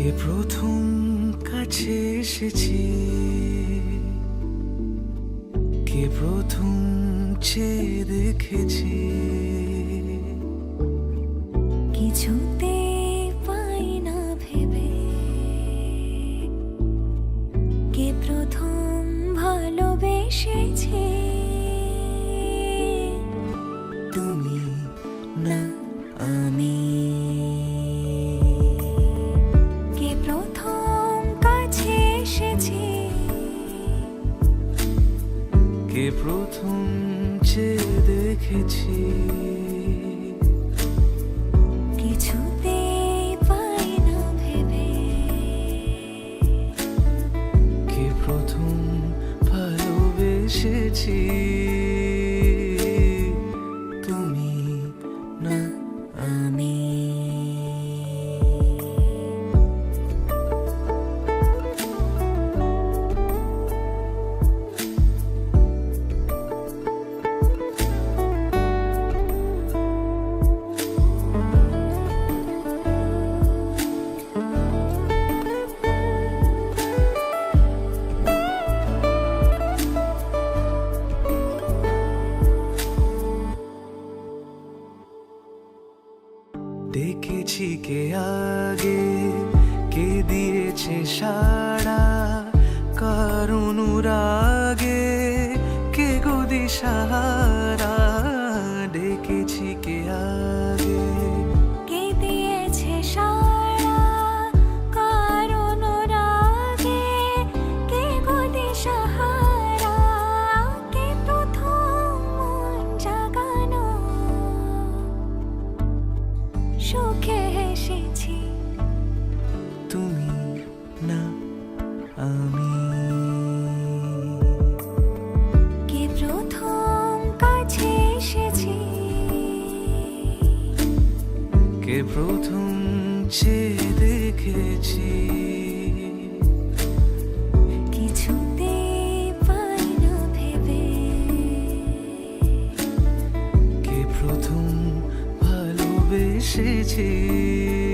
কে প্রথম কাছে এসেছি। কে প্রথম চেয়ে দেখেছি। কিছুতে প্রথম যে দেখেছি কিছুতে পাই না ভেবে। কে প্রথম ভালোবেসেছি? দেখেছি কে আগে কে দিয়েছে সারা কারণ রাগে কে গদি সাহারা সুখে হেসেছি। তুমি না আমি। কে প্রথম কাছে এসেছি? কে প্রথম চেয়ে দেখেছি? কে প্রথম ভালোবেসেছি